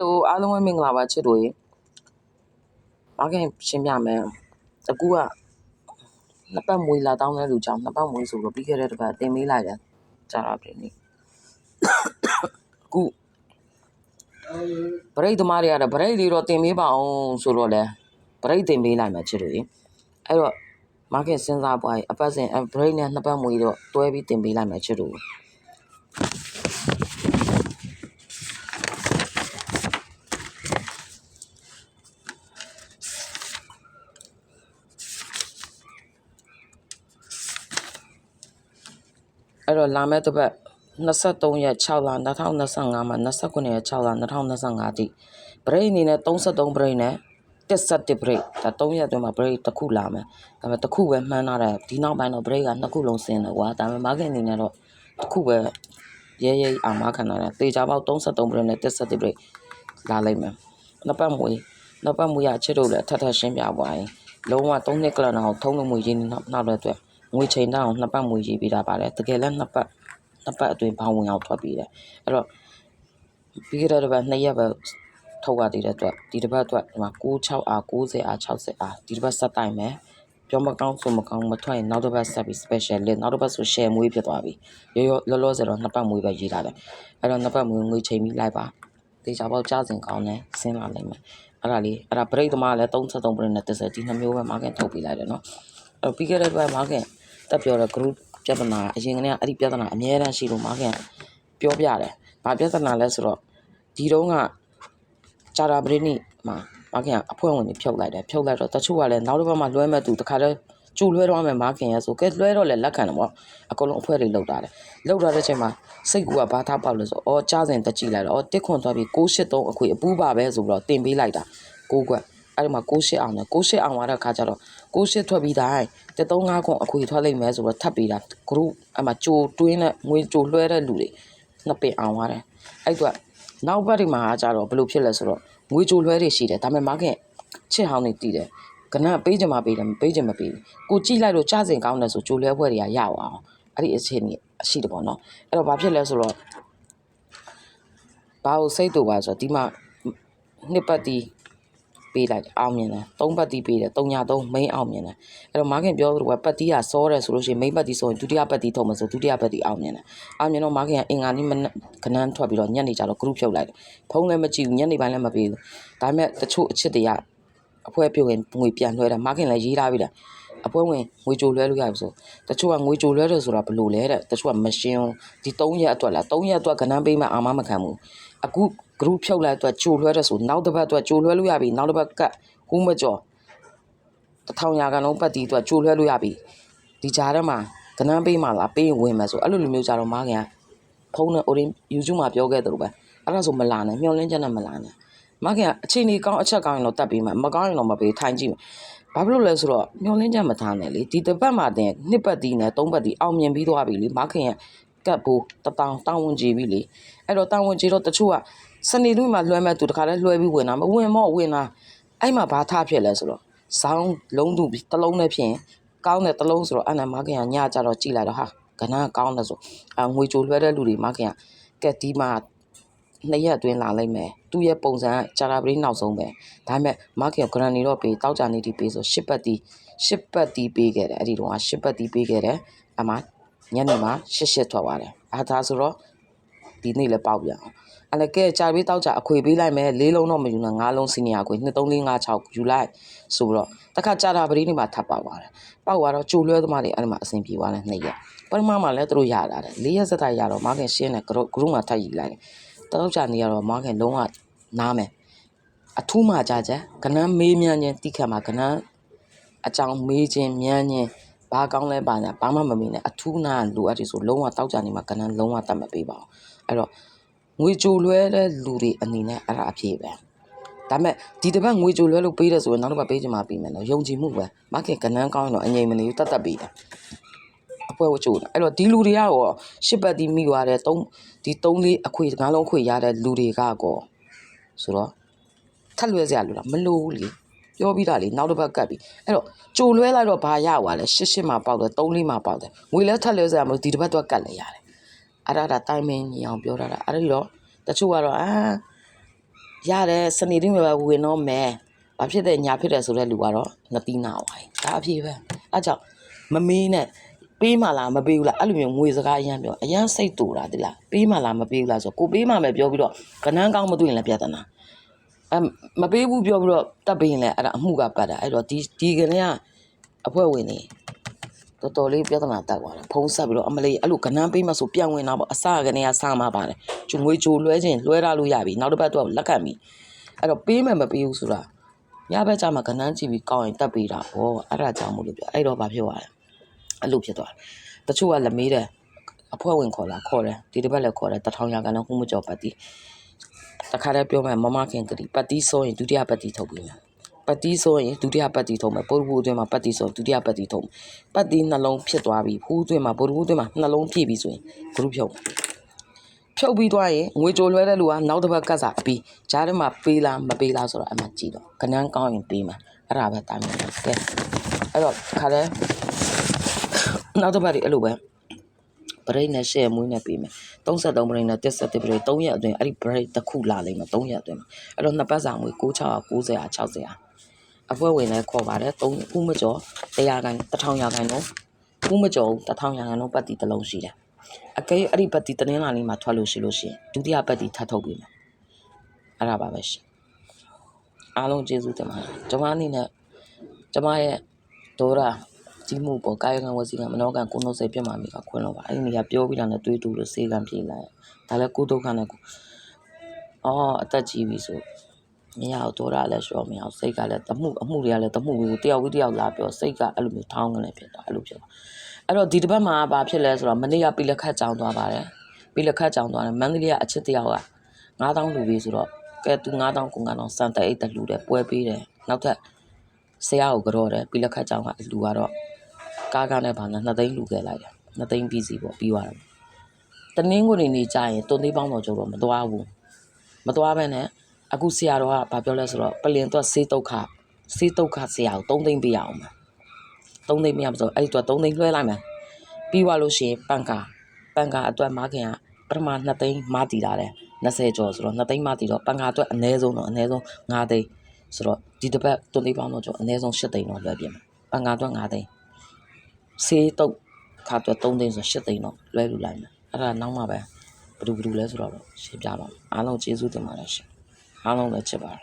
ဟိုအားလုံးပဲမင်္ဂလာပါချစ်တို့ရေဘာခင်ရှင်းပြမယ်တကူကနှစ်ပတ်မွေးလာတောင်းတဲ့လူကြောင့်နှစ်ပတ်မွေးဆိုတော့ပြီးခဲ့တဲ့တစ်ပတ်တင်မေးလိုက်တယ်ကြာတာပြင်နေအခုဗရိတ်သမားတွေကတော့ဗရိတ်လေးတော့တင်မေးပါအောင်ဆိုတော့လေဗရိတ်တင်မေးလိုက်မှာချစ်တို့ရေအဲ့တော့မားခင်စဉ်းစားပွားရေးအပတ်စဉ်ဗရိတ်နဲ့နှစ်ပတ်မွေးတော့တွဲပြီးတင်ပေးလိုက်မှာချစ်တို့ တော့လာမယ့်တစ်ပတ်23ရက်6လ2025မှာ29ရက်6လ2025တိဘရိတ်အနေနဲ့33ဘရိတ်နဲ့17ဘရိတ်ဒါ3ရက်အတွင်းမှာဘရိတ်တစ်ခုလာမယ်ဒါပေမဲ့တစ်ခုပဲမှန်းထားတယ်ဒီနောက်ပိုင်းတော့ဘရိတ်ကနှစ်ခုလုံးဆင်းတယ်ကွာဒါပေမဲ့မားကင်အနေနဲ့တော့တစ်ခုပဲရဲရဲအာမခံထားတယ်တေချာပေါက်33ဘရိတ်နဲ့17ဘရိတ်လာလိုက်မယ်နှစ်ပတ်မွေးနှစ်ပတ်မွေးရချစ်တို့လည်းထပ်ထပ်ရှင်းပြပွားရင်လုံးဝ3နှစ်ကလန်အောင်ထုံးလို့မွေးရင်းနောက်နောက်တဲ့အတွက် ငွေချိန်တောင်းနှစ်ပတ်မွေးရေးပေးတာပါတယ်တကယ်လည်းနှစ်ပတ်နှစ်ပတ်အတွင်းဘောင်းဝင်အောင်ထွက်ပြီးတယ်အဲ့တော့ပြီးခဲ့တဲ့တစ်ပတ်နှစ်ရက်ပဲထုတ်ရသေးတဲ့အတွက်ဒီတစ်ပတ်အတွက်ဒီမှာ96အား90အား60အားဒီတစ်ပတ်ဆက်တိုင်မယ်ပြောမကောင်းဆိုမကောင်းမထွက်ရင်နောက်တစ်ပတ်ဆက်ပြီး special လေးနောက်တစ်ပတ်ဆို share မွေးဖြစ်သွားပြီရောရောလောလောဆယ်တော့နှစ်ပတ်မွေးပဲရေးထားတယ်အဲ့တော့နှစ်ပတ်မွေးငွေချိန်ပြီးလိုက်ပါတေချာပေါက်ကြားစင်ကောင်းတယ်ဆင်းလာနိုင်မယ်အဲ့ဒါလေးအဲ့ဒါပရိတ်သမားလည်း33ပရိတ်နဲ့30ဒီနှစ်မျိုးပဲ market ထုတ်ပေးလိုက်တယ်နော်အဲ့တော့ပြီးခဲ့တဲ့တစ်ပတ် market တက်ပြောတဲ့ group ပြဿနာအရင်ကတည်းကအဲ့ဒီပြဿနာအများတန်းရှိလို့မားခင်ပြောပြတယ်။ဘာပြဿနာလဲဆိုတော့ဒီတုန်းကဂျာတာပရိနိမှာမားခင်အဖွဲဝင်တွေဖြုတ်လိုက်တယ်ဖြုတ်လိုက်တော့တချို့ကလည်းနောက်တစ်ပတ်မှလွှဲမဲ့သူတခါတည်းကျူလွှဲတော့မယ်မားခင်ရဲ့ဆိုကဲလွှဲတော့လည်းလက်ခံတယ်ပေါ့အကုန်လုံးအဖွဲတွေလောက်တာတယ်လောက်တာတဲ့ချိန်မှာစိတ်ကူကဘာသားပေါက်လို့ဆိုအော်ကြားစင်တက်ကြည့်လိုက်တော့အော်တစ်ခွန်သွားပြီး683အခွေအပူးပါပဲဆိုပြီးတော့တင်ပေးလိုက်တာကိုကွက် အဲ့ဒီမှာ68အောင်တယ်68အောင်သွားတဲ့ခါကျတော့68ထွက်ပြီးတိုင်း335ခွန်အခွေထွက်လိုက်မယ်ဆိုတော့ထပ်ပေးတာ group အမှကြိုတွင်းနဲ့ငွေကြိုလွှဲတဲ့လူတွေနှစ်ပင်အောင်သွားတယ်အဲ့တော့နောက်ဘက်ဒီမှာကျတော့ဘယ်လိုဖြစ်လဲဆိုတော့ငွေကြိုလွှဲတွေရှိတယ်ဒါပေမဲ့ market ချစ်ဟောင်းနေတည်တယ်ကနပေးချင်မှပေးတယ်မပေးချင်မပေးဘူးကိုကြည့်လိုက်လို့ကြားစင်ကောင်းတယ်ဆိုကြိုလွှဲပွဲတွေကရအောင်အဲ့ဒီအခြေအနေရှိတယ်ပေါ့နော်အဲ့တော့ဘာဖြစ်လဲဆိုတော့ဘာလို့စိတ်တူပါဆိုတော့ဒီမှာနှစ်ပတ်တီး ပေးလိုက်တယ်အောင်မြင်တယ်သုံးပတ်တီးပေးတယ်3ည3 main အောင်မြင်တယ်အဲ့တော့မားခင်ပြောသလိုပဲပတ်တီးကစောတယ်ဆိုလို့ရှိရင် main ပတ်တီးဆိုရင်ဒုတိယပတ်တီးထုတ်မယ်ဆိုဒုတိယပတ်တီးအောင်မြင်တယ်အောင်မြင်တော့မားခင်ကအင်္ဂါနေ့မနက်ကနန်းထွက်ပြီးတော့ညနေကျတော့ group ဖြုတ်လိုက်တယ်ဖုန်းလည်းမကြည့်ဘူးညနေပိုင်းလည်းမပေးဘူးဒါပေမဲ့တချို့အချစ်တွေကအဖွဲပြုတ်ရင်ငွေပြန်လွှဲတယ်မားခင်လည်းရေးထားပြီလားအ ပွဲဝင်ငွေကြိုလွှဲလို့ရပြီဆိုတချို့ကငွေကြိုလွှဲတယ်ဆိုတာဘယ်လိုလဲတဲ့တချို့ကမရှင်းဘူးဒီ3ရက်အတွက်လား3ရက်အတွက်ကဏန်းပေးမှအာမမခံဘူးအခု group ဖြုတ်လိုက်အတွက်ကြိုလွှဲတယ်ဆိုနောက်တစ်ပတ်အတွက်ကြိုလွှဲလို့ရပြီနောက်တစ်ပတ်ကတ်ကူးမကြော်တထောင်ရာကလုံးပတ်တီးအတွက်ကြိုလွှဲလို့ရပြီဒီကြားထဲမှာကဏန်းပေးမှလားပေးရင်ဝင်မယ်ဆိုအဲ့လိုလိုမျိုးကြတော့မားခင်ကဖုန်းနဲ့ orange YouTube မှာပြောခဲ့တယ်လို့ပဲအဲ့ဒါဆိုမလာနဲ့မျောလင်းချက်နဲ့မလာနဲ့မားခင်ကအချိန်ကြီးကောင်းအချက်ကောင်းရင်တော့တတ်ပြီးမှမကောင်းရင်တော့မပေးထိုင်ကြည့်မယ် ဘာဖြစ်လို့လဲဆိုတော့မျောလင်းချက်မထားနဲ့လေဒီတစ်ပတ်မှာတင်နှစ်ပတ်တီးနဲ့သုံးပတ်တီးအောင်မြင်ပြီးသွားပြီလေမားခင်ရဲ့ကတ်ဘူးတတောင်တောင်းဝင်ကြည့်ပြီလေအဲ့တော့တောင်းဝင်ကြည့်တော့တချို့ကစနေလူမှလွှဲမဲ့သူတခါလဲလွှဲပြီးဝင်တာမဝင်မော့ဝင်တာအဲ့မှာဘာထားဖြစ်လဲဆိုတော့စောင်းလုံးသူတလုံးနဲ့ဖြစ်ရင်ကောင်းတဲ့တလုံးဆိုတော့အဲ့နာမားခင်ကညကြတော့ကြည့်လိုက်တော့ဟာကနန်းကောင်းတယ်ဆိုအငွေကြိုလွှဲတဲ့လူတွေမားခင်ကကက်ဒီမှာ နှစ်ရက်အတွင်းလာလိုက်မယ်သူ့ရဲ့ပုံစံကဂျာရာပရင်းနောက်ဆုံးပဲဒါပေမဲ့မားခင်ကဂရန်နီတော့ပေးတောက်ကြနေတီပေးဆိုရှစ်ပတ်တီရှစ်ပတ်တီပေးခဲ့တယ်အဲ့ဒီတော့ရှစ်ပတ်တီပေးခဲ့တယ်အမှညနေမှာရှစ်ရှစ်ထွက်သွားတယ်အားသာဆိုတော့ဒီနေ့လည်းပေါက်ပြန်အောင်အဲ့လည်းကဲကြာပြီးတောက်ကြအခွေပေးလိုက်မယ်လေးလုံးတော့မယူနဲ့ငါးလုံးစီနီယာခွေ2 3 4 5 6ယူလိုက်ဆိုတော့တခါကြာတာပရင်းနေမှာထပ်ပေါက်သွားတယ်ပေါက်သွားတော့ကြိုလွဲသမားတွေအဲ့ဒီမှာအဆင်ပြေသွားတယ်နှစ်ရက်ပထမမှာလည်းသူတို့ရလာတယ်၄ရက်စက်တိုင်ရတော့မားခင်ရှင်းတယ်ဂရုမှာထပ်ယူလိုက်တယ် တောက်ကြနေရတော့မားခင်လုံးဝနားမယ်အထူးမှကြကြကနန်းမေးမြန်းခြင်းတိခတ်မှာကနန်းအကြောင်းမေးခြင်းမြန်းခြင်းဘာကောင်းလဲပါညာဘာမှမမေးနဲ့အထူးနာလိုအပ်တယ်ဆိုလုံးဝတောက်ကြနေမှာကနန်းလုံးဝတတ်မပေးပါဘူးအဲ့တော့ငွေကြိုလွဲတဲ့လူတွေအနေနဲ့အဲ့ဒါအဖြစ်ပဲဒါမဲ့ဒီတစ်ပတ်ငွေကြိုလွဲလို့ပေးတယ်ဆိုရင်နောက်တစ်ပတ်ပေးချင်မှပေးမယ်နော်ယုံကြည်မှုပဲမခင်ကနန်းကောင်းရင်တော့အငြိမ်မနေဘူးတတ်တတ်ပေးတယ် အပွဲဝချိုးတာအဲ့တော့ဒီလူတွေကရောရှစ်ပတ်တီးမိသွားတဲ့၃ဒီ၃လေးအခွေငါးလုံးခွေရတဲ့လူတွေကကောဆိုတော့ထက်လွဲစရာလို့လားမလို့ဘူးလေပြောပြီးသားလေနောက်တစ်ပတ်ကတ်ပြီအဲ့တော့ကြိုလွဲလိုက်တော့ဘာရသွားလဲရှစ်ရှစ်မှာပေါက်တယ်၃လေးမှာပေါက်တယ်ငွေလဲထက်လွဲစရာမလို့ဒီတစ်ပတ်တော့ကတ်လဲရတယ်အဲ့ဒါဒါတိုင်မင်းကြီးအောင်ပြောတာအဲ့ဒီတော့တချို့ကတော့အာရတယ်စနေနေ့မှာပဲဝင်တော့မယ်ဘာဖြစ်တဲ့ညာဖြစ်တယ်ဆိုတဲ့လူကတော့ငတိနာဝိုင်းဒါအဖြစ်ပဲအဲကြောင့်မမေးနဲ့ ပေးမှလားမပေးဘူးလားအဲ့လိုမျိုးငွေစကားအရင်ပြောအရင်စိတ်တူတာဒီလားပေးမှလားမပေးဘူးလားဆိုကိုပေးမှမယ်ပြောပြီးတော့ကနန်းကောင်းမတွေ့ရင်လည်းပြဿနာအဲမပေးဘူးပြောပြီးတော့တက်ပေးရင်လည်းအဲ့ဒါအမှုကပတ်တာအဲ့တော့ဒီဒီကနေကအဖွဲဝင်နေတော်တော်လေးပြဿနာတက်သွားတာဖုံးဆက်ပြီးတော့အမလေးအဲ့လိုကနန်းပေးမှဆိုပြန်ဝင်တာပေါ့အစကနေကစမှပါတယ်ကျငွေချိုလွှဲခြင်းလွှဲရလို့ရပြီနောက်တစ်ပတ်တော့လက်ခံပြီအဲ့တော့ပေးမယ်မပေးဘူးဆိုတာညဘက်ကျမှကနန်းကြည့်ပြီးကောင်းရင်တက်ပေးတာပေါ့အဲ့ဒါကြောင့်မို့လို့ပြောအဲ့တော့ဘာဖြစ်သွားလဲ အဲ့လိုဖြစ်သွားတယ်တချို့ကလည်းမေးတယ်အဖွဲဝင်ခေါ်လာခေါ်တယ်ဒီတစ်ပတ်လည်းခေါ်တယ်တထောင်ရကန်တော့ခုမကြော်ပတ်တီတခါတည်းပြောမယ်မမခင်ကလေးပတ်တီဆိုရင်ဒုတိယပတ်တီထုတ်ပြီးမယ်ပတ်တီဆိုရင်ဒုတိယပတ်တီထုတ်မယ်ပုတ်ဘူးအတွင်းမှာပတ်တီဆိုဒုတိယပတ်တီထုတ်မယ်ပတ်တီနှလုံးဖြစ်သွားပြီဖူးအတွင်းမှာပုတ်ဘူးအတွင်းမှာနှလုံးပြည့်ပြီဆိုရင်ဂရုဖြုတ်ဖြုတ်ပြီးသွားရင်ငွေကြိုလွှဲတဲ့လူကနောက်တစ်ပတ်ကတ်စာပြီးဂျားထဲမှာပေးလားမပေးလားဆိုတော့အမှကြည့်တော့ကနန်းကောင်းရင်ပေးမှာအဲ့ဒါပဲတာမြင်တယ်ကဲအဲ့တော့ခါလဲ နောက်တစ်ပတ်ဒီအဲ့လိုပဲပရိတ်နဲ့ရှယ်မွေးနဲ့ပေးမယ်33ပရိတ်နဲ့တက်ပရိတ်3ရက်အတွင်းအဲ့ဒီပရိတ်တစ်ခုလာလိမ့်မယ်3ရက်အတွင်းမှာအဲ့တော့နှစ်ပတ်စာမွေး9690 60အဖွဲဝင်လဲခေါ်ပါတယ်3ခုမကျော်100ခိုင်1000ရာခိုင်တော့ခုမကျော်1000ရာခိုင်တော့ပတ်တီတစ်လုံးရှိတယ်အကယ်၍အဲ့ဒီပတ်တီတင်းလာလေးမှာထွက်လို့ရှိလို့ရှိရင်ဒုတိယပတ်တီထပ်ထုတ်ပြီးမယ်အဲ့ဒါပါပဲရှင်အားလုံးကျေးဇူးတင်ပါတယ်ကျွန်မအနေနဲ့ကျွန်မရဲ့ဒေါရ ကြီးမှုပေါ်ကာယကံဝစီကံမနောကံကိုနှုတ်ဆက်ပြတ်မှာမိကခွင်းလို့ပါအဲ့ဒီနေရာပြောပြီးလာနဲ့တွေးတူလို့စေကံပြေးလာတယ်ဒါလည်းကိုဒုက္ခနဲ့ကိုအော်အသက်ကြီးပြီဆိုမရတော့တော့တာလည်းရှော့မရအောင်စိတ်ကလည်းတမှုအမှုတွေကလည်းတမှုကိုတယောက်ဝတယောက်လာပြောစိတ်ကအဲ့လိုမျိုးထောင်းကနေဖြစ်တာအဲ့လိုဖြစ်တာအဲ့တော့ဒီတစ်ပတ်မှာဘာဖြစ်လဲဆိုတော့မနေ့ကပိလက်ခတ်ကြောင်းသွားပါတယ်ပိလက်ခတ်ကြောင်းသွားတယ်မန္တလေးကအချစ်တယောက်က9000လူပြီးဆိုတော့ကဲသူ9000ကို9000စံတအိတ်တလူတယ်ပွဲပေးတယ်နောက်ထပ်ဆရာကိုကြောတယ်ပိလက်ခတ်ကြောင်းကလူကတော့ ကားကားနဲ့ဘာနဲ့2သိန်းလူခဲ့လိုက်တယ်2သိန်းပြီးစီပေါ့ပြီးသွားတယ်တနင်းကိုနေနေကြရင်တုံသေးပေါင်းတော်ကျတော့မသွားဘူးမသွားဘဲနဲ့အခုဆရာတော်ကဘာပြောလဲဆိုတော့ပလင်တော့စေးဒုက္ခစေးဒုက္ခဆရာကို3သိန်းပေးရအောင်မယ်3သိန်းမရမဆိုအဲ့ဒီတော့3သိန်းလွှဲလိုက်မယ်ပြီးသွားလို့ရှိရင်ပန်ကာပန်ကာအတွက်မခင်ကပထမ2သိန်းမတည်လာတယ်20ကျော်ဆိုတော့2သိန်းမတည်တော့ပန်ကာအတွက်အနည်းဆုံးတော့အနည်းဆုံး5သိန်းဆိုတော့ဒီတစ်ပတ်3သိန်းပေါင်းတော့ကျော်အနည်းဆုံး8သိန်းတော့လွှဲပြင်မယ်ပန်ကာအတွက်5သိန်း ဆေးတုတ်ခါအတွက်3သိန်းဆို8သိန်းတော့လွှဲလူလိုက်မယ်အဲ့ဒါနောက်မှပဲဘယ်သူဘယ်သူလဲဆိုတော့ရှင်းပြပါမယ်အားလုံးကျေးဇူးတင်ပါတယ်ရှင်အားလုံးလည်းချစ်ပါတယ်